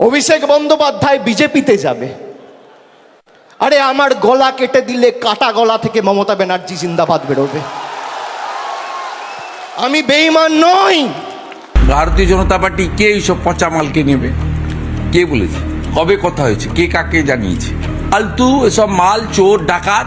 অভিষেক বন্দ্যোপাধ্যায় বিজেপিতে যাবে। আরে আমার গলা কেটে দিলে কাটা গলা থেকে মমতা ব্যানার্জি জিন্দাবাদ বেরোবে। আমি বেইমান নই। ভারতীয় জনতা পার্টি কে এইসব পচা মালকে নেবে? কে বলেছে? কবে কথা হয়েছে? কে কাকে জানিয়েছে? ফালতু এসব মাল, চোর, ডাকাত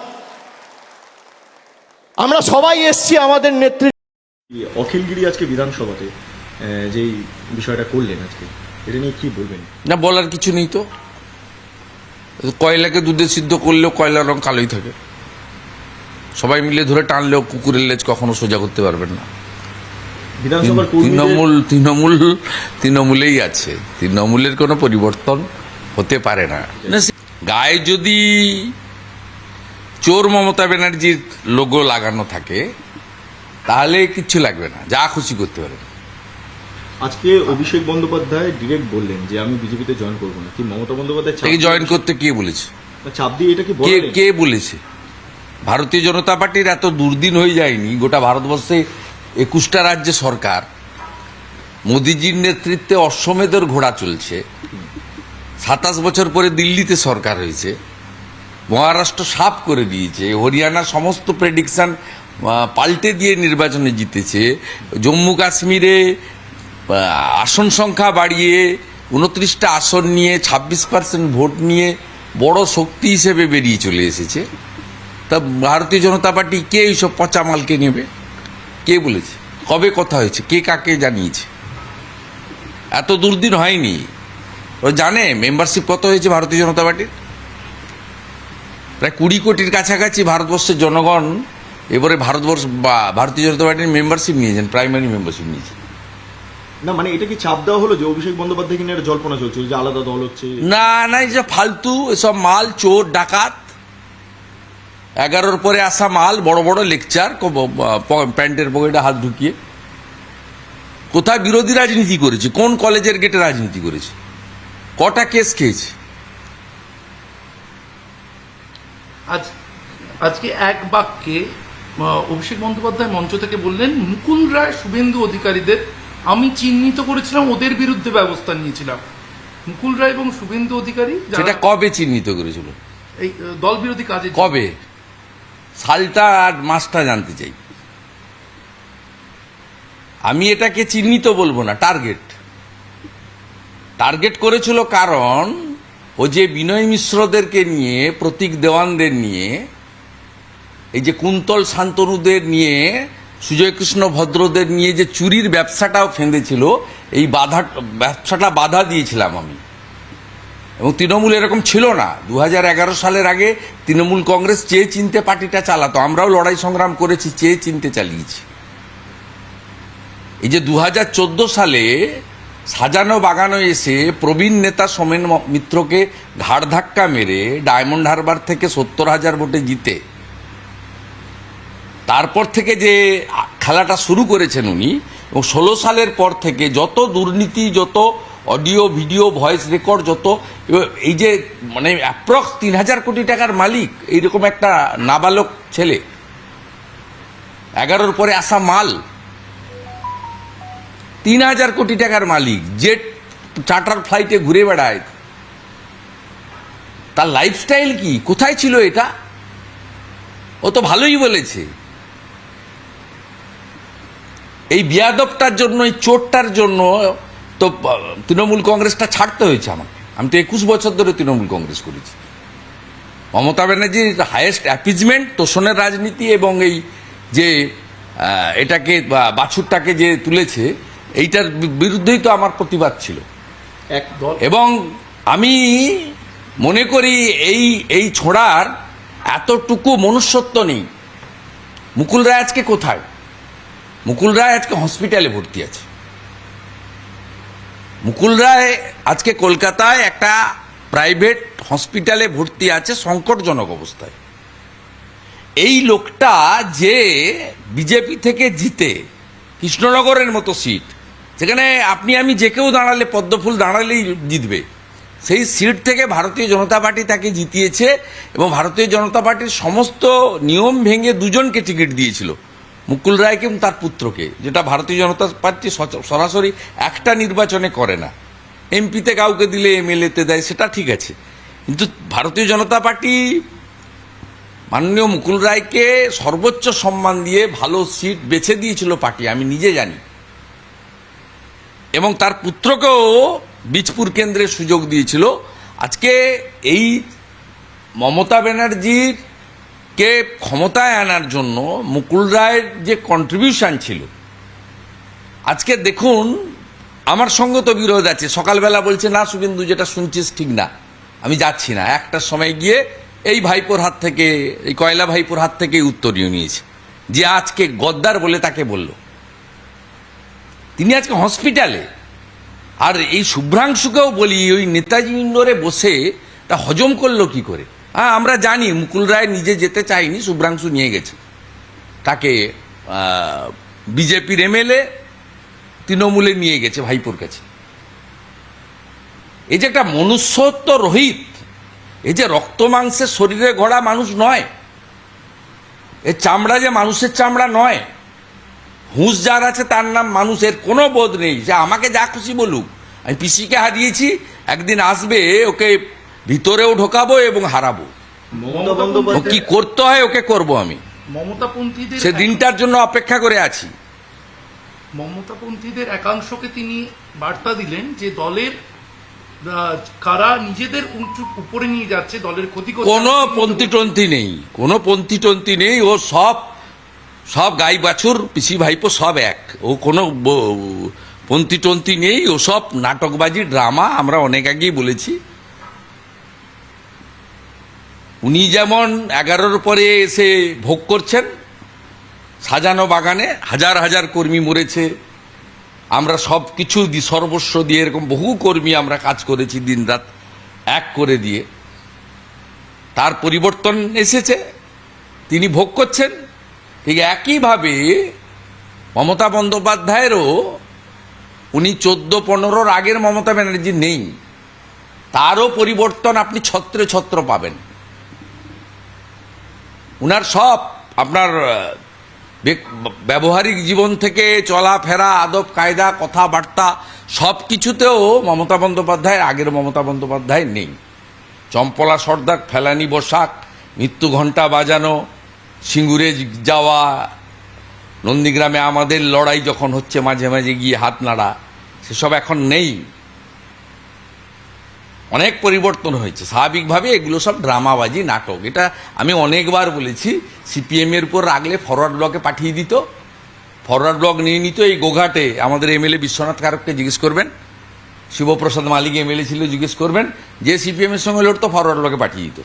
আমরা সবাই এসছি আমাদের নেতৃত্ব অখিলগিরি আজকে বিধানসভাতে যেই বিষয়টা করলেন আজকে এটা নিয়ে কি বলবেন? না বলার কিছু নেই তো। কয়লাকে দুধে সিদ্ধ করলেও কয়লার রং কালোই থাকে। সবাই মিলে ধরে টানলেও কুকুরের লেজ কখনো সোজা করতে পারবেন না। তৃণমূল তৃণমূল তৃণমূলেই আছে। তৃণমূলের কোনো পরিবর্তন হতে পারে না, গায়ে যদি চোর মমতা ব্যানার্জির লোগো লাগানো থাকে তাহলে কিচ্ছু লাগবে না যা খুশি করতে পারে আজকে অভিষেক বন্দ্যোপাধ্যায় ডিরেক্ট বললেন যে আমি বিজেপিতে জয়েন করব না। কি মমতা বন্দ্যোপাধ্যায় তাকে জয়েন করতে কে বলেছে? চাপ দিয়ে এটা কি কে কে বলেছে? ভারতীয় জনতা পার্টির এত দুর্দিন হয়ে যায়নি গোটা ভারতবর্ষে একুশটা রাজ্যে সরকার মোদিজির নেতৃত্বে অশ্বমেধের ঘোড়া চলছে সাতাশ বছর পরে দিল্লিতে সরকার হয়েছে মহারাষ্ট্র সাফ করে দিয়েছে, হরিয়ানা সমস্ত প্রেডিকশন পাল্টে দিয়ে নির্বাচনে জিতেছে, জম্মু কাশ্মীরে আসন সংখ্যা বাড়িয়ে, উনত্রিশটা আসন নিয়ে, ছাব্বিশ পার্সেন্ট ভোট নিয়ে বড় শক্তি হিসেবে বেরিয়ে চলে এসেছে। তা ভারতীয় জনতা পার্টি কে এইসব পচা মালকে নেবে? কে বলেছে? কবে কথা হয়েছে? কে কাকে জানিয়েছে? এত দুর্দিন হয়নি। ও জানে মেম্বারশিপ কত হয়েছে ভারতীয় জনতা পার্টির? প্রায় কুড়ি কোটির কাছাকাছি ভারতবর্ষের জনগণ এবারে ভারতবর্ষ বা ভারতীয় জনতা পার্টির মেম্বারশিপ নিয়েছেন প্রাইমারি মেম্বারশিপ নিয়েছেন। না মানে এটা কি চাপ দেওয়া হলো যে অভিষেক বন্দ্যোপাধ্যায় একটা জল্পনা চলছে যে আলাদা দল হচ্ছে? না না এই যে ফালতু এসব মাল চোর ডাকাত এগারোর পরে আসা মাল বড় বড় লেকচার প্যান্টের পকেটে হাত ঢুকিয়ে। কোথায় বিরোধী রাজনীতি করেছে? কোন কলেজের গেটে রাজনীতি করেছে? কটা কেস খেয়েছে? আজ আজকে এক বাক্যে অভিষেক বন্দ্যোপাধ্যায় মঞ্চ থেকে বললেন মুকুল রায় শুভেন্দু অধিকারীদের আমি চিহ্নিত করেছিলাম ওদের বিরুদ্ধে ব্যবস্থা নিয়েছিলাম। মুকুল রায় এবং শুভেন্দু অধিকারী সেটা কবে চিহ্নিত করেছিল? এই দল বিরোধী কাজে কবে? সালটা আর মাসটা জানতে চাই। আমি এটাকে চিহ্নিত বলব না টার্গেট। টার্গেট করেছিল কারণ ও যে বিনয় মিশ্রদেরকে নিয়ে, প্রতীক দেওয়ানদের নিয়ে, এই যে কুন্তল শান্তনুদের নিয়ে সুজয় কৃষ্ণ ভদ্রদের নিয়ে যে চুরির ব্যবসাটাও ফেঁদেছিল, এই বাধা, ব্যবসাটা বাধা দিয়েছিলাম আমি। এবং তৃণমূল এরকম ছিল না। দু হাজার এগারো সালের আগে তৃণমূল কংগ্রেস চেয়ে চিনতে পার্টিটা চালাতো। আমরাও লড়াই সংগ্রাম করেছি, চেয়ে চিনতে চালিয়েছি। এই যে দু হাজার চোদ্দ সালে সাজানো বাগানো এসে প্রবীণ নেতা সোমেন মিত্রকে ঘাড় ধাক্কা মেরে ডায়মন্ড হারবার থেকে সত্তর হাজার ভোটে জিতে। তারপর থেকে যে খেলাটা শুরু করেছেন উনি, এবং ষোলো সালের পর থেকে যত দুর্নীতি, যত অডিও, ভিডিও, ভয়েস রেকর্ড, যত এই যে মানে অ্যাপ্রক্স তিন হাজার কোটি টাকার মালিক, এইরকম একটা নাবালক ছেলে। এগারোর পরে আসা মাল। তিন হাজার কোটি টাকার মালিক জেট চার্টার ফ্লাইটে ঘুরে বেড়ায়, তার লাইফস্টাইল কি? কোথায় ছিল এটা? ও তো ভালোই বলেছে। এই বিয়াদবটার জন্য, এই চোরটার জন্য তো তৃণমূল কংগ্রেসটা ছাড়তে হয়েছে আমাকে। আমি তো একুশ বছর ধরে তৃণমূল কংগ্রেস করেছি। মমতা ব্যানার্জির হায়েস্ট অ্যাপিজমেন্ট তোষণের রাজনীতি এবং এই যে এটাকে বাছুরটাকে যে তুলেছে এইটার বিরুদ্ধেই তো আমার প্রতিবাদ ছিল। এবং আমি মনে করি এই এই ছোড়ার এতটুকু মনুষ্যত্ব নেই। মুকুল রায় আজকে কোথায়? মুকুল রায় আজকে হসপিটালে ভর্তি আছে। মুকুল রায় আজকে কলকাতায় একটা প্রাইভেট হসপিটালে ভর্তি আছে সংকটজনক অবস্থায়। এই লোকটা যে বিজেপি থেকে জিতে কৃষ্ণনগরের মতো সিট সেখানে আপনি, আমি যে কেউ দাঁড়ালে পদ্মফুল দাঁড়ালেই জিতবে। সেই সিট থেকে ভারতীয় জনতা পার্টি তাকে জিতিয়েছে এবং ভারতীয় জনতা পার্টির সমস্ত নিয়ম ভেঙে দুজনকে টিকিট দিয়েছিল, মুকুল রায়কে এবং তার পুত্রকে, যেটা ভারতীয় জনতা পার্টি সরাসরি একটা নির্বাচনে করে না। এমপিতে কাউকে দিলে এমএলএতে দেয়, সেটা ঠিক আছে। কিন্তু ভারতীয় জনতা পার্টি মাননীয় মুকুল রায়কে সর্বোচ্চ সম্মান দিয়ে ভালো সিট বেছে দিয়েছিল পার্টি, আমি নিজে জানি। এবং তার পুত্রকেও বীজপুর কেন্দ্রে সুযোগ দিয়েছিল। আজকে এই মমতা ব্যানার্জির কে ক্ষমতায় আনার জন্য মুকুল রায়ের যে কন্ট্রিবিউশন ছিল, আজকে দেখুন, আমার সঙ্গে তো বিরোধ আছে, সকালবেলা বলছে, না শুভেন্দু, যেটা শুনছিস ঠিক না, আমি যাচ্ছি না। একটার সময় গিয়ে এই ভাইপোর হাত থেকে, এই কয়লা ভাইপোর হাত থেকে উত্তরীয় নিয়েছে, যে আজকে গদ্দার বলে তাকে বলল। তিনি আজকে হসপিটালে। আর এই শুভ্রাংশুকেও বলি, ওই নেতাজি ইন্ডোরে বসে তা হজম করল কি করে? হ্যাঁ আমরা জানি, মুকুল রায় নিজে যেতে চাইনি শুভ্রাংশু নিয়ে গেছে। তাকে বিজেপির এমএলএ তৃণমূলে নিয়ে গেছে ভাইপোর কাছে। এই যে একটা মনুষ্যত্ব রহিত, এই যে রক্ত মাংসের শরীরে গড়া মানুষ নয় এর চামড়া যে মানুষের চামড়া নয় হুঁশ যার আছে তার নাম মানুষের কোনো বোধ নেই। যে আমাকে যা খুশি বলুক আমি পিসিকে হারিয়েছি একদিন আসবে ওকে ভিতরেও ঢোকাবো এবং হারাবো। ও কি করতে হয় ওকে করব আমি। মমতাপন্থীদের সে দিনটার জন্য অপেক্ষা করে আছি। মমতাপন্থীদের একাংশকে তিনি বার্তা দিলেন যে দলের কারা নিজেদের উঁচু উপরে নিয়ে যাচ্ছে দলের ক্ষতি কোনো পন্থী টন্থী নেই কোনো পন্থী টন্থী নেই ও সব সব গাই বাছুর, পিসি ভাইপো সব এক। ও কোনো পন্থী টন্তি নেই, ও সব নাটকবাজি, ড্রামা, আমরা অনেক আগেই বলেছি। উনি যেমন এগারোর পরে এসে ভোগ করছেন, সাজানো বাগানে হাজার হাজার কর্মী মরেছে। আমরা সব কিছু দি সর্বস্ব দিয়ে এরকম বহু কর্মী আমরা কাজ করেছি দিনরাত, এক করে দিয়ে। তার পরিবর্তন এসেছে, তিনি ভোগ করছেন। ঠিক একইভাবে মমতা বন্দ্যোপাধ্যায়েরও উনি চোদ্দ পনেরোর আগের মমতা ব্যানার্জি নেই। তারও পরিবর্তন আপনি ছত্রে ছত্র পাবেন। উনার সব আপনার ব্যবহারিক জীবন থেকে চলাফেরা, আদব, কায়দা, কথাবার্তা সব কিছুতেও মমতা বন্দ্যোপাধ্যায়ের আগের মমতা বন্দ্যোপাধ্যায় নেই। চম্পলা সর্দার, ফেলানি বসাক মৃত্যু ঘণ্টা বাজানো সিঙ্গুরে যাওয়া, নন্দীগ্রামে আমাদের লড়াই যখন হচ্ছে মাঝে মাঝে গিয়ে হাত নাড়া, সেসব এখন নেই। অনেক পরিবর্তন হয়েছে। স্বাভাবিকভাবে এগুলো সব ড্রামাবাজি, নাটক। এটা আমি অনেকবার বলেছি সিপিএম এর উপর রাগলে ফরওয়ার্ড ব্লকে পাঠিয়ে দিত। ফরওয়ার্ড ব্লক নিয়ে নিত এই গোঘাটে। আমাদের এমএলএ বিশ্বনাথ কারককে জিজ্ঞেস করবেন। শিবপ্রসাদ মালিক এমএলএ ছিল, জিজ্ঞেস করবেন। যে সিপিএমের সঙ্গে লড়তো, ফরওয়ার্ড ব্লকে পাঠিয়ে দিত।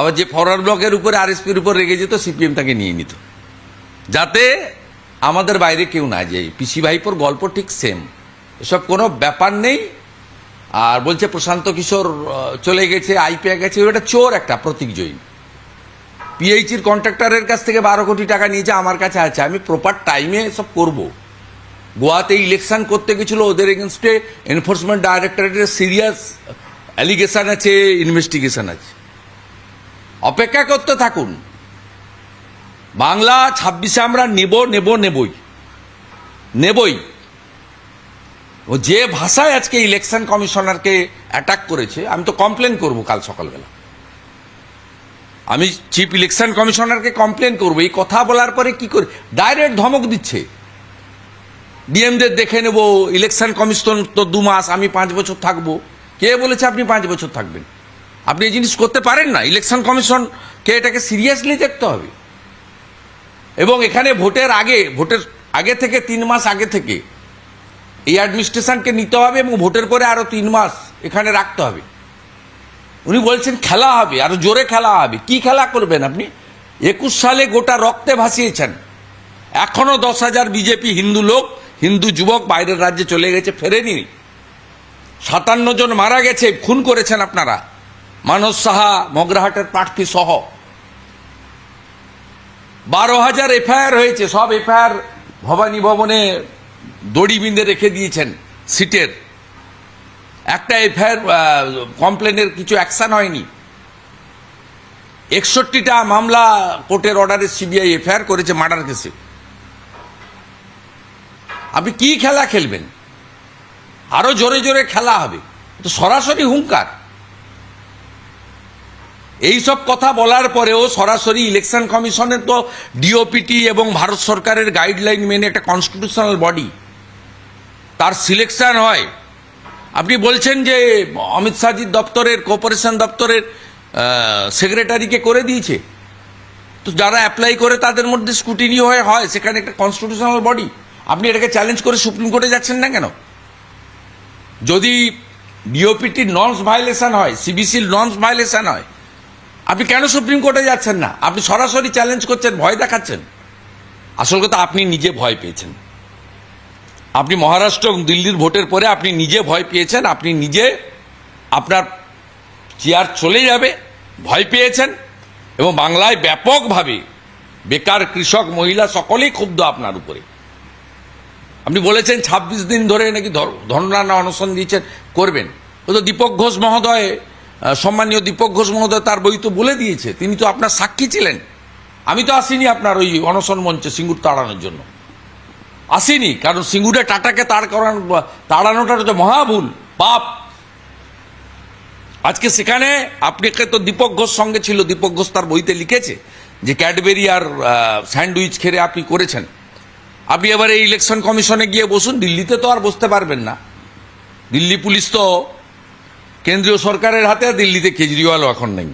আবার যে ফরওয়ার্ড ব্লকের উপরে আর আরএসপির উপর রেগে যেত, সিপিএম তাকে নিয়ে নিত। যাতে আমাদের বাইরে কেউ না যায়। পিসি ভাইপোর গল্প ঠিক সেম এসব কোনো ব্যাপার নেই। আর বলছে, প্রশান্ত কিশোর চলে গেছে, আইপিএ গেছে, ওটা চোর একটা প্রতীক জয়ী। পিএইচির কন্ট্রাক্টরের কাছ থেকে বারো কোটি টাকা নিয়েছে, আমার কাছে আছে। আমি প্রপার টাইমে সব করব। গোয়াতে ইলেকশন করতে গেছিল, ওদের এগেনস্টে এনফোর্সমেন্ট ডাইরেক্টরেটের সিরিয়াস অ্যালিগেশন আছে ইনভেস্টিগেশন আছে। অপেক্ষা করতে থাকুন। বাংলা ছাব্বিশে আমরা নেব নেব, নেবই। নেবই। ও যে ভাষায় আজকে ইলেকশন কমিশনারকে অ্যাটাক করেছে, আমি তো কমপ্লেন করব কাল সকালবেলা। আমি চিফ ইলেকশন কমিশনারকে কমপ্লেন করব, এই কথা বলার পরে কি করে? ডাইরেক্ট ধমক দিচ্ছে। ডিএমদের দেখে নেব ইলেকশন কমিশন তো দু মাস, আমি পাঁচ বছর থাকব। কে বলেছে আপনি পাঁচ বছর থাকবেন? আপনি এই জিনিস করতে পারেন না। ইলেকশন কমিশনকে এটাকে সিরিয়াসলি দেখতে হবে? এবং এখানে ভোটের আগে ভোটের আগে থেকে, তিন মাস আগে থেকে এই অ্যাডমিনিস্ট্রেশনকে নিতে হবে এবং ভোটের পরে আরও তিন মাস এখানে রাখতে হবে। উনি বলছেন খেলা হবে, আরও জোরে খেলা হবে। কি খেলা করবেন আপনি? একুশ সালে গোটা রক্তে ভাসিয়েছেন। এখনও দশ হাজার বিজেপি হিন্দু লোক, হিন্দু যুবক বাইরের রাজ্যে চলে গেছে, ফেরেনি। সাতান্ন জন মারা গেছে, খুন করেছেন আপনারা। মানস সাহা মগরাহাটের প্রার্থী সহ। বারো হাজার এফআইআর হয়েছে, সব এফআইআর ভবানী ভবনে দড়ি বিঁধে রেখে দিয়েছেন সিটের। একটা এফআইআর কমপ্লেনের কিছু অ্যাকশন হয়নি। একষট্টিটা মামলা কোর্টের অর্ডারে সিবিআই এফআইআর করেছে মার্ডার কেসে। আপনি কি খেলা খেলবেন? আরও জোরে জোরে খেলা হবে। তো সরাসরি হুঙ্কার। এই সব কথা বলার পরেও সরাসরি ইলেকশন কমিশনের তো ডিওপিটি এবং ভারত সরকারের গাইডলাইন মেনে একটা কনস্টিটিউশনাল বডি তার সিলেকশন হয়। আপনি বলছেন যে অমিত শাহজির দপ্তরের কোঅপারেশন দপ্তরের সেক্রেটারিকে করে দিয়েছে। তো যারা অ্যাপ্লাই করে তাদের মধ্যে স্কুটিনি হয়ে হয়, সেখানে একটা কনস্টিটিউশনাল বডি আপনি এটাকে চ্যালেঞ্জ করে সুপ্রিম কোর্টে যাচ্ছেন না কেন? যদি ডিওপিটির নর্মস ভায়োলেশন হয় সিবিসির নর্মস ভায়োলেশন হয় আপনি কেন সুপ্রিম কোর্টে যাচ্ছেন না? আপনি সরাসরি চ্যালেঞ্জ করছেন, ভয় দেখাচ্ছেন? আসল কথা, আপনি নিজে ভয় পেয়েছেন। আপনি মহারাষ্ট্র এবং দিল্লির ভোটের পরে আপনি নিজে ভয় পেয়েছেন, আপনি নিজে আপনার চেয়ার চলে যাবে, ভয় পেয়েছেন এবং বাংলায় ব্যাপকভাবে বেকার কৃষক, মহিলা সকলেই ক্ষুব্ধ আপনার উপরে। আপনি বলেছেন ২৬ দিন ধরে নাকি ধর- ধর্মরানা অনশন দিয়েছেন, করবেন। ও তো দীপক ঘোষ মহোদয় সম্মানীয় দীপক ঘোষ মহোদয় তার বই তো বলে দিয়েছে। তিনি তো আপনার সাক্ষী ছিলেন। আমি তো আসিনি আপনার ওই অনশন মঞ্চে সিঙ্গুর তাড়ানোর জন্য। আসিনি, কারণ সিঙ্গুরে টাটাকে তাড় করানো, তাড়ানোটা হচ্ছে মহাভুল পাপ আজকে সেখানে আপনাকে তো দীপক ঘোষ সঙ্গে ছিল, দীপক ঘোষ তার বইতে লিখেছে যে ক্যাডবেরি আর স্যান্ডউইচ খেলে আপনি করেছেন। আপনি এবার এই ইলেকশন কমিশনে গিয়ে বসুন, দিল্লিতে তো আর বসতে পারবেন না। দিল্লি পুলিশ তো কেন্দ্রীয় সরকারের হাতে আর দিল্লিতে কেজরিওয়ালও এখন নেই।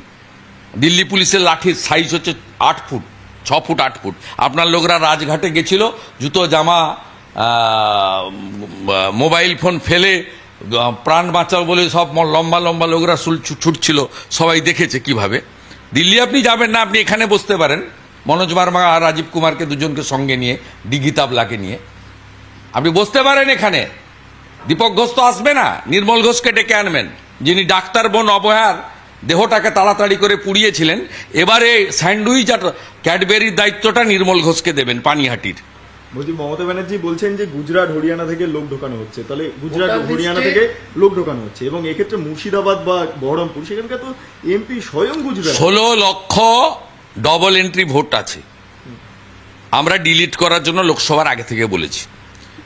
দিল্লি পুলিশের লাঠির সাইজ হচ্ছে আট ফুট, ছ ফুট, আট ফুট। আপনার লোকরা রাজঘাটে গেছিল, জুতো, জামা মোবাইল ফোন ফেলে প্রাণ বাঁচাও বলে সব লম্বা লম্বা লোকরা ছুটছিল, সবাই দেখেছে কীভাবে। দিল্লি আপনি যাবেন না, আপনি এখানে বসতে পারেন। মনোজ বার্মা আর রাজীব কুমারকে দুজনকে সঙ্গে নিয়ে, ডিগি তাবলাকে নিয়ে। আপনি বসতে পারেন এখানে। দীপক ঘোষ তো আসবে না, নির্মল ঘোষকে ডেকে আনবেন। যিনি ডাক্তার বোন অবহার দেহটাকে তাড়াতাড়ি করে পুড়িয়েছিলেন এবারে স্যান্ডউইচ আর ক্যাডবেরির দায়িত্বটা নির্মল ঘোষকে দেবেন পানিহাটির। বলছি মমতা ব্যানার্জি বলছেন যে গুজরাট হরিয়ানা থেকে লোক ঢোকানো হচ্ছে। তাহলে গুজরাট হরিয়ানা থেকে লোক ঢোকানো হচ্ছে এবং এক্ষেত্রে মুর্শিদাবাদ বা বহরমপুর সেখানকার তো এমপি স্বয়ং গুজরাট। ষোলো লক্ষ ডবল এন্ট্রি ভোট আছে। আমরা ডিলিট করার জন্য লোকসভার আগে থেকে বলেছি।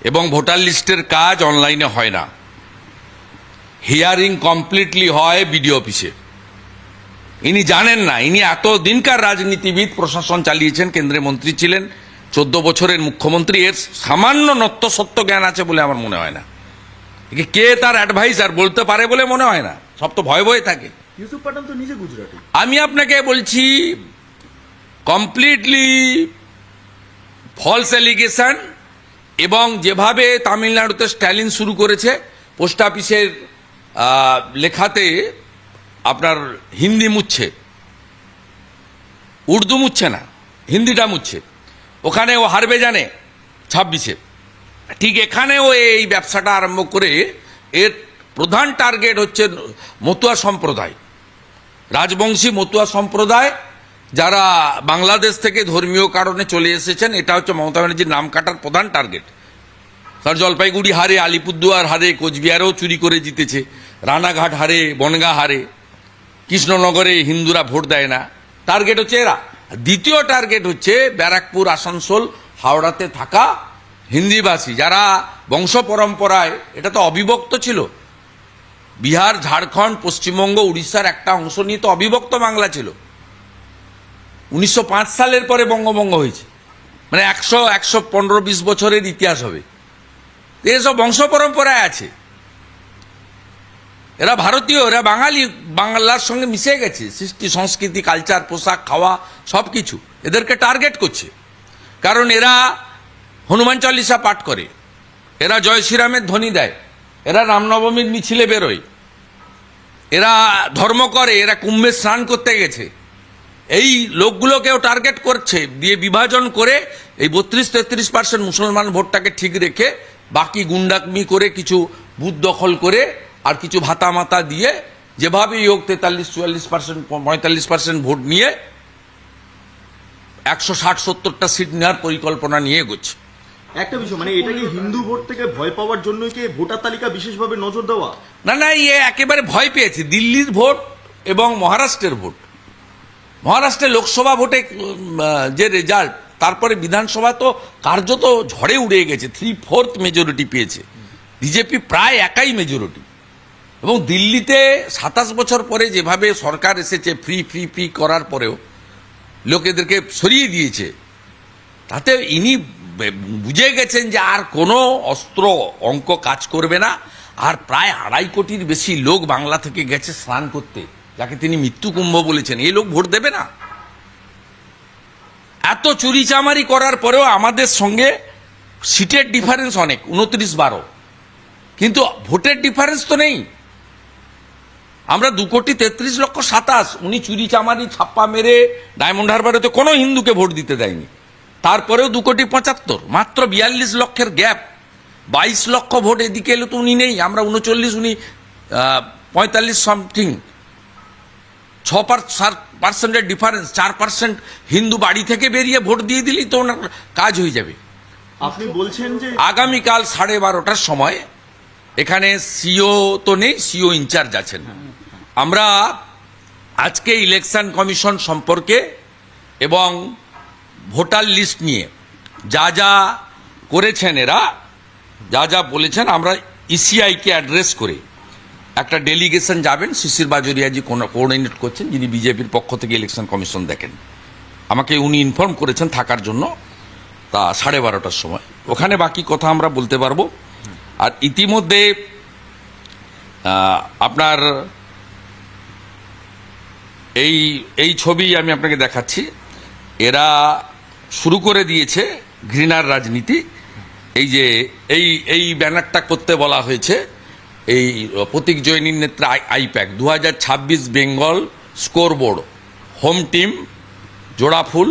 এবং ভোটার লিস্টের কাজ অনলাইনে হয় না। হিয়ারিং কমপ্লিটলি হয় বিডিও অফিসে। ইনি জানেন না ইনি এত দিনকার রাজনীতিবিদ প্রশাসন চালিয়েছেন কেন্দ্রের মন্ত্রী ছিলেন চোদ্দ বছরের মুখ্যমন্ত্রী এর সামান্য নত্য সত্য জ্ঞান আছে বলে আমার মনে হয় না। কে তার অ্যাডভাইসার বলতে পারে বলে মনে হয় না? সব তো ভয় ভয়ে থাকে। ইউসুফ পাঠান তো নিজে গুজরাটি। আমি আপনাকে বলছি কমপ্লিটলি ফলস অ্যালিগেশন এবং যেভাবে তামিলনাড়ুতে স্ট্যালিন শুরু করেছে পোস্ট অফিসের লেখাতে আপনার হিন্দি মুচ্ছে উর্দু মুচ্ছে না, হিন্দিটা মুচ্ছে ওখানে ও হারবে জানে, ছাব্বিশে। ঠিক এখানেও এই ব্যবসাটা আরম্ভ করে এর প্রধান টার্গেট হচ্ছে মতুয়া সম্প্রদায়। রাজবংশী মতুয়া সম্প্রদায়, যারা বাংলাদেশ থেকে ধর্মীয় কারণে চলে এসেছেন, এটা হচ্ছে মমতা ব্যানার্জির নাম কাটার প্রধান টার্গেট। তার জলপাইগুড়ি হারে, আলিপুরদুয়ার হারে, কোচবিহারেও চুরি করে জিতেছে। রানাঘাট হারে, বনগা হারে। কৃষ্ণনগরে হিন্দুরা ভোট দেয় না। টার্গেট হচ্ছে এরা। দ্বিতীয় টার্গেট হচ্ছে ব্যারাকপুর, আসানসোল, হাওড়াতে থাকা হিন্দিভাষী যারা বংশ পরম্পরায়, এটা তো অবিভক্ত ছিল। বিহার, ঝাড়খণ্ড, পশ্চিমবঙ্গ, উড়িষ্যার একটা অংশ নিয়ে তো অবিভক্ত বাংলা ছিল। উনিশশো পাঁচ সালের পরে বঙ্গভঙ্গ হয়েছে। মানে একশো একশো পনেরো, বিশ বছরের ইতিহাস হবে। এসব বংশ পরম্পরায় আছে। এরা ভারতীয়, এরা বাঙালি, বাংলার সঙ্গে মিশে গেছে। সৃষ্টি, সংস্কৃতি কালচার পোশাক, খাওয়া সব কিছু এদেরকে টার্গেট করছে। কারণ এরা হনুমান চল্লিশা পাঠ করে। এরা জয় শ্রীরামের ধ্বনি দেয়। এরা রামনবমীর মিছিলে বেরোয়। এরা ধর্ম করে, এরা কুম্ভে স্নান করতে গেছে। এই লোকগুলোকেও টার্গেট করছে। দিয়ে বিভাজন করে এই বত্রিশ তেত্রিশ পার্সেন্ট মুসলমান ভোটটাকে ঠিক রেখে বাকি গুন্ডাকমি করে কিছু বুথ দখল করে আর কিছু ভাতা মাতা দিয়ে যেভাবেই হোক তেতাল্লিশ চুয়াল্লিশ পার্সেন্ট পঁয়তাল্লিশ পার্সেন্ট ভোট নিয়ে একশো ষাট সত্তরটা সিট নেওয়ার পরিকল্পনা নিয়ে এগোচ্ছে। একটা বিষয় মানে এটা কি হিন্দু ভোট থেকে ভয় পাওয়ার জন্যই কি ভোটার তালিকা বিশেষভাবে নজর দেওয়া? না না ইয়ে একেবারে ভয় পেয়েছে। দিল্লির ভোট এবং মহারাষ্ট্রের ভোট। মহারাষ্ট্রে লোকসভা ভোটে যে রেজাল্ট তারপরে বিধানসভা তো কার্যত ঝড়ে উড়ে গেছে থ্রি ফোর্থ মেজরিটি পেয়েছে। বিজেপি প্রায় একাই মেজরিটি এবং দিল্লিতে সাতাশ বছর পরে যেভাবে সরকার এসেছে ফ্রি ফ্রি ফ্রি করার পরেও লোকেদেরকে সরিয়ে দিয়েছে। তাতে ইনি বুঝে গেছেন যে আর কোনো অস্ত্র অঙ্ক কাজ করবে না। আর প্রায় আড়াই কোটির বেশি লোক বাংলা থেকে গেছে স্নান করতে, যাকে তিনি মৃত্যু কুম্ভ বলেছেন। এই লোক ভোট দেবে না। এত চুরি চামারি করার পরেও আমাদের সঙ্গে সিটের ডিফারেন্স অনেক, উনত্রিশ বারো। কিন্তু ভোটের ডিফারেন্স তো নেই। আমরা দু কোটি তেত্রিশ লক্ষ সাতাশ, উনি চুরি চামারি ছাপ্পা মেরে ডায়মন্ড হারবারে তো কোনো হিন্দুকে ভোট দিতে দেয়নি। তারপরেও দু কোটি পঁচাত্তর, মাত্র বিয়াল্লিশ লক্ষের গ্যাপ। বাইশ লক্ষ ভোট এদিকে এলে তো উনি নেই, আমরা উনচল্লিশ, উনি পঁয়তাল্লিশ সামথিং ছ পার্সেন্টের ডিফারেন্স চার পার্সেন্ট হিন্দু বাড়ি থেকে বেরিয়ে ভোট দিয়ে দিলেই তো ওনার কাজ হয়ে যাবে। আপনি বলছেন যে আগামীকাল সাড়ে বারোটার সময় এখানে সিও তো নেই সিও ইনচার্জ আছেন। আমরা আজকে ইলেকশন কমিশন সম্পর্কে এবং ভোটার লিস্ট নিয়ে যা যা করেছেন এরা যা যা বলেছেন আমরা ইসিআইকে অ্যাড্রেস করে একটা ডেলিগেশন যাবেন, শিশির বাজরিয়াজি কোঅর্ডিনেট করছেন, যিনি বিজেপির পক্ষ থেকে ইলেকশন কমিশন দেখেন। আমাকে উনি ইনফর্ম করেছেন থাকার জন্য, তা সাড়ে বারোটার সময়। ওখানে বাকি কথা আমরা বলতে পারব। আর ইতিমধ্যে আপনার এই এই ছবি আমি আপনাকে দেখাচ্ছি। এরা শুরু করে দিয়েছে ঘৃণার রাজনীতি। এই যে, এই এই ব্যানারটা করতে বলা হয়েছে এই প্রতীক জৈনীর নেত্রে আইপ্যাক। দু হাজার ছাব্বিশ বেঙ্গল স্কোরবোর্ড হোম টিম জোড়াফুল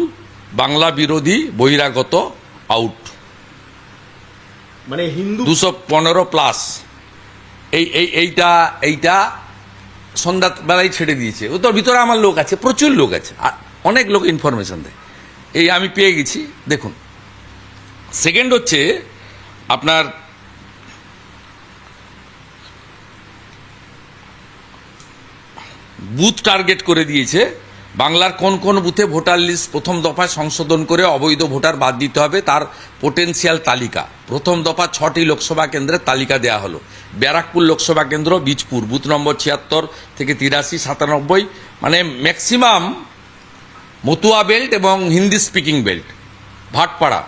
বাংলা বিরোধী বহিরাগত আউট। মানে হিন্দু দুশো পনেরো প্লাস। এই এই এইটা এইটা সন্ধ্যাবেলায় ছেড়ে দিয়েছে। ও তোর ভিতরে আমার লোক আছে প্রচুর লোক আছে। অনেক লোক ইনফরমেশন দেয়। এই আমি পেয়ে গেছি দেখুন। সেকেন্ড হচ্ছে আপনার বুথ টার্গেট করে দিয়েছে। বাংলার কোন কোন বুথে ভোটার লিস্ট প্রথম দফায় সংশোধন করে অবৈধ ভোটার বাদ দিতে হবে তার পোটেন্সিয়াল তালিকা। প্রথম দফা ছটি লোকসভা কেন্দ্রের তালিকা দেয়া হলো। ব্যারাকপুর লোকসভা কেন্দ্র, বীজপুর, বুথ নম্বর ছিয়াত্তর থেকে তিরাশি, সাতানব্বই মানে ম্যাক্সিমাম মতুয়া বেল্ট এবং হিন্দি স্পিকিং বেল্ট ভাটপাড়া,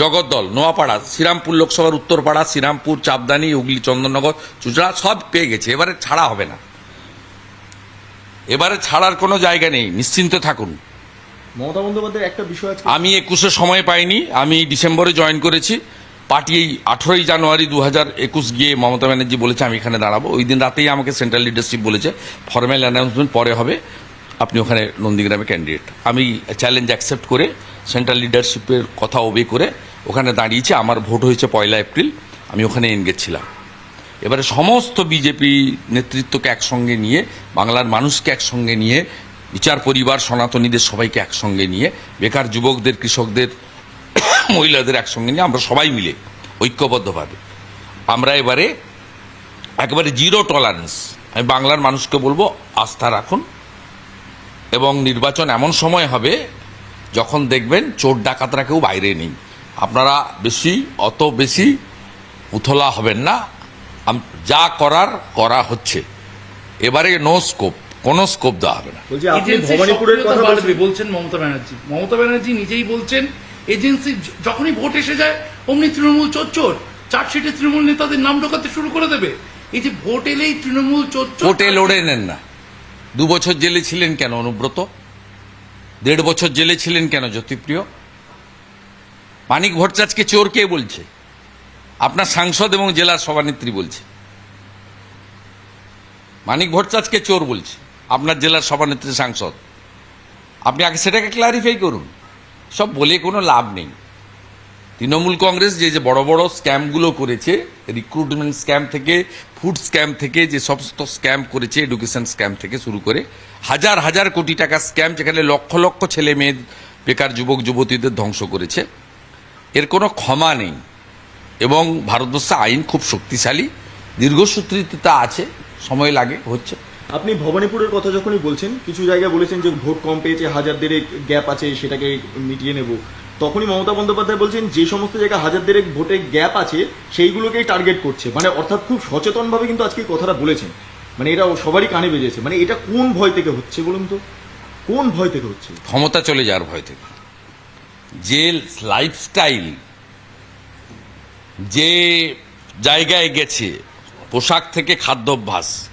জগদ্দল, নোয়াপাড়া, শ্রীরামপুর লোকসভার উত্তরপাড়া, শ্রীরামপুর, চাপদানি, হুগলি, চন্দননগর, চুচড়া সব পেয়ে গেছে। এবারে ছাড়া হবে না। এবারে ছাড়ার কোনো জায়গা নেই নিশ্চিন্তে থাকুন। মমতা বন্দ্যোপাধ্যায়ের একটা বিষয় আমি একুশে সময় পাইনি আমি ডিসেম্বরে জয়েন করেছি। পার্টি এই আঠেরোই জানুয়ারি দু হাজার একুশ গিয়ে মমতা ব্যানার্জি বলেছে আমি এখানে দাঁড়াবো। ওই দিন রাতেই আমাকে সেন্ট্রাল লিডারশিপ বলেছে ফর্মাল অ্যানাউন্সমেন্ট পরে হবে। আপনি ওখানে নন্দীগ্রামে ক্যান্ডিডেট। আমি চ্যালেঞ্জ অ্যাকসেপ্ট করে সেন্ট্রাল লিডারশিপের কথা ওবে করে ওখানে দাঁড়িয়েছি। আমার ভোট হয়েছে পয়লা এপ্রিল আমি ওখানে এনগেজ ছিলাম। এবারে সমস্ত বিজেপি নেতৃত্বকে একসঙ্গে নিয়ে, বাংলার মানুষকে একসঙ্গে নিয়ে, বিচার পরিবার, সনাতনীদের সবাইকে একসঙ্গে নিয়ে, বেকার যুবকদের, কৃষকদের, মহিলাদের একসঙ্গে নিয়ে আমরা সবাই মিলে ঐক্যবদ্ধভাবে। আমরা এবারে একেবারে জিরো টলারেন্স আমি বাংলার মানুষকে বলব আস্থা রাখুন। এবং নির্বাচন এমন সময় হবে যখন দেখবেন চোর ডাকাতরা কেউ বাইরে নেই। আপনারা বেশি, অত বেশি উথলা হবেন না। যা করার করা হচ্ছে। এবারে নো স্কোপ কোনো স্কোপ দেওয়া হবে না। বলছেন। মমতা ব্যানার্জি। মমতা ব্যানার্জি নিজেই বলছেন এজেন্সি যখনই ভোট এসে যায় অমনি তৃণমূল চোর চোর চার্জশিটে তৃণমূল নেতাদের নাম ঢোকাতে শুরু করে দেবে। এই যে ভোট এলেই তৃণমূল চোর কোর্টে লড়ে নেন না। দু বছর জেলে ছিলেন কেন অনুব্রত? দেড় বছর জেলে ছিলেন কেন জ্যোতিপ্রিয়? মানিক ভট্টাচার্যকে চোর কে বলছে? আপনার সাংসদ এবং জেলার সভানেত্রী বলছে। মানিক ভট্টাচার্যকে চোর বলছে, আপনার জেলার সভানেত্রী সাংসদ। আপনি আগে সেটাকে ক্লারিফাই করুন। সব বলে কোনো লাভ নেই। তৃণমূল কংগ্রেস যে যে বড় বড় স্ক্যামগুলো করেছে রিক্রুটমেন্ট স্ক্যাম থেকে ফুড স্ক্যাম থেকে, যে সমস্ত স্ক্যাম করেছে এডুকেশন স্ক্যাম থেকে শুরু করে, হাজার হাজার কোটি টাকা স্ক্যাম যেখানে লক্ষ লক্ষ ছেলে মেয়ে, বেকার যুবক, যুবতীদের ধ্বংস করেছে, এর কোনো ক্ষমা নেই। এবং ভারতবর্ষে আইন খুব শক্তিশালী দীর্ঘসূত্রিতা আছে সময় লাগে হচ্ছে। আপনি ভবানীপুরের কথা যখনই বলছেন কিছু জায়গায় বলেছেন যে ভোট কম পেয়েছে হাজার দেড়েক গ্যাপ আছে সেটাকে মিটিয়ে নেব। তখনই মমতা বন্দ্যোপাধ্যায় বলছেন যে সমস্ত জায়গায় হাজার দেড়েক ভোটে গ্যাপ আছে সেইগুলোকেই টার্গেট করছে। মানে অর্থাৎ খুব সচেতনভাবে কিন্তু আজকে কথাটা বলেছেন। মানে এটা সবারই কানে বেজেছে। মানে এটা কোন ভয় থেকে হচ্ছে বলুন তো? কোন ভয় থেকে হচ্ছে? ক্ষমতা চলে যাওয়ার ভয় থেকে। যে লাইফস্টাইল যে জায়গায় গেছে, পোশাক থেকে খাদ্যাভ্যাস,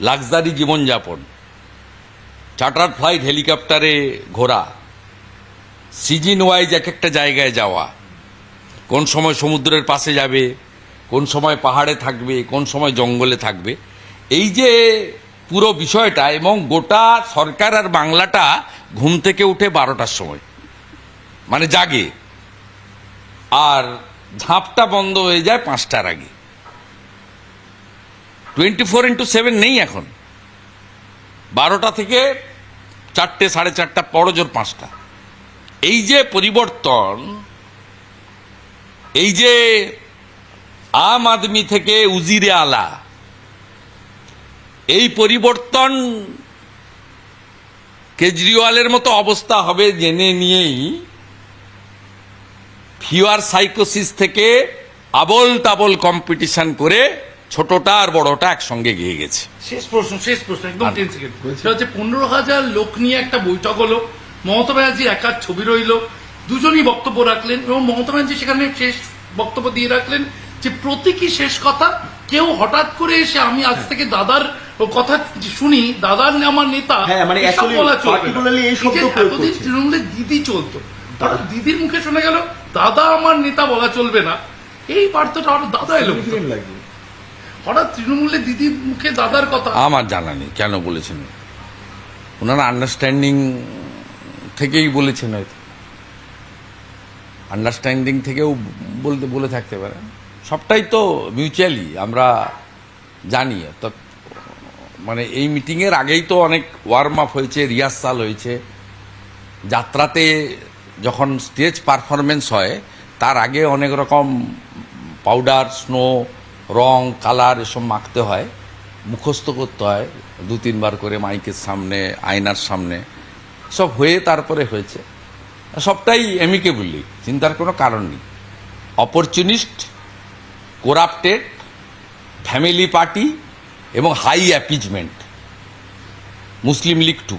লাক্সারি জীবনযাপন, চার্টার ফ্লাইট হেলিকপ্টারে ঘোরা সিজন ওয়াইজ এক একটা জায়গায় যাওয়া, কোন সময় সমুদ্রের পাশে যাবে, কোন সময় পাহাড়ে থাকবে, কোন সময় জঙ্গলে থাকবে, এই যে পুরো বিষয়টা এবং গোটা সরকার আর বাংলাটা ঘুম থেকে উঠে বারোটার সময় মানে জাগে। আর ঝাঁপটা বন্ধ হয়ে যায় পাঁচটার আগে। টোয়েন্টি ফোর ইন্টু সেভেন নেই এখন। বারোটা থেকে চারটে, সাড়ে চারটা পরজোর পাঁচটা। এই যে পরিবর্তন, এই যে আম আদমি থেকে উজিরে আলা, এই পরিবর্তন কেজরিওয়ালের মতো অবস্থা হবে জেনে নিয়েই ফিওয়ার সাইকোসিস থেকে আবল তাবল কম্পিটিশন করে ছোটটা আর বড়টা একসঙ্গে গিয়ে গেছে। শেষ প্রশ্ন শেষ প্রশ্ন একদম টেন সেকেন্ড সেটা হচ্ছে পনেরো হাজার লোক নিয়ে একটা বৈঠক হলো। মমতা ব্যানার্জি একার ছবি রইল। দুজনই বক্তব্য রাখলেন এবং মমতা ব্যানার্জি সেখানে শেষ বক্তব্য দিয়ে রাখলেন যে প্রতীকী শেষ কথা কেউ হঠাৎ করে এসে আমি আজ থেকে দাদার কথা শুনি দাদার আমার নেতা হ্যাঁ, মানে বলা চলবে এতদিন তৃণমূলের দিদি চলতো। হঠাৎ দিদির মুখে শোনা গেল, দাদা, আমার নেতা বলা চলবে না। এই বার্তাটা হঠাৎ দাদা এলো হঠাৎ তৃণমূলের দিদির মুখে দাদার কথা। আমার জানা নেই, কেন বলেছেন? ওনারা আন্ডারস্ট্যান্ডিং থেকেই বলেছেন হয়তো। আন্ডারস্ট্যান্ডিং থেকেও বলতে, বলে থাকতে পারে। সবটাই তো মিউচুয়ালি আমরা জানি। তো মানে এই মিটিংয়ের আগেই তো অনেক ওয়ার্ম আপ হয়েছে রিহার্সাল হয়েছে। যাত্রাতে যখন স্টেজ পারফরমেন্স হয়, তার আগে অনেক রকম পাউডার স্নো রং কালার এসব মাখতে হয়, মুখস্থ করতে হয়, দু, তিনবার করে মাইকের সামনে, আয়নার সামনে। সব হয়ে তারপরে হয়েছে। সবটাই এমিকেবলি চিন্তার কোনো কারণ নেই। অপরচুনিস্ট কোরাপ্টেড ফ্যামিলি পার্টি এবং high appeasement Muslim League two